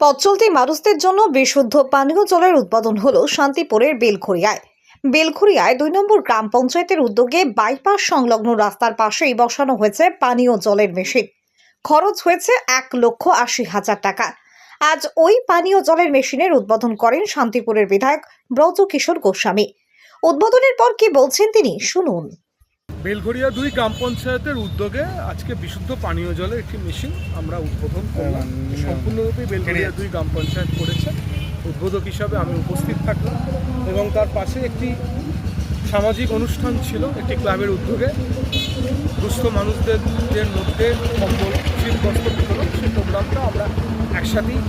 পথচলতি মানুষদের জন্য বিশুদ্ধ পানীয় জলের উৎপাদন হলো শান্তিপুরের বেলখড়িয়ায়। বেলখড়িয়ায় দুই নম্বর গ্রাম পঞ্চায়েতের উদ্যোগে বাইপাস সংলগ্ন রাস্তার পাশেই বসানো হয়েছে পানীয় জলের মেশিন। খরচ হয়েছে এক লক্ষ আশি হাজার টাকা। আজ ওই পানীয় জলের মেশিনের উদ্বোধন করেন শান্তিপুরের বিধায়ক ব্রজ কিশোর গোস্বামী। উদ্বোধনের পর কি বলছেন তিনি, শুনুন। বেলঘরিয়া দুই গ্রাম পঞ্চায়েতের উদ্যোগে আজকে বিশুদ্ধ পানীয় জলের একটি মেশিন আমরা উদ্বোধন করলাম। সম্পূর্ণরূপে বেলঘরিয়া দুই গ্রাম পঞ্চায়েত করেছে। উদ্বোধক হিসাবে আমি উপস্থিত থাকলাম এবং তার পাশে একটি সামাজিক অনুষ্ঠান ছিল একটি ক্লাবের উদ্যোগে। দুস্থ মানুষদের মধ্যে কম্বল শীতবস্ত্র বিতরণ সেই প্রোগ্রামটা আমরা একসাথেই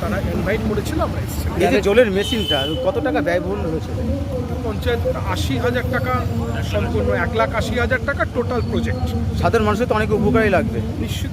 তারা ইনভাইট করেছিল আমরা এসেছিলাম। এই যে জলের মেশিনটা কত টাকা ব্যয়বহুল হয়েছে পঞ্চায়েত আশি হাজার টাকা সম্পূর্ণ এক লাখ আশি হাজার টাকা টোটাল প্রজেক্ট সাধারণ মানুষের তো অনেক উপকারই লাগবে। নিশ্চিত।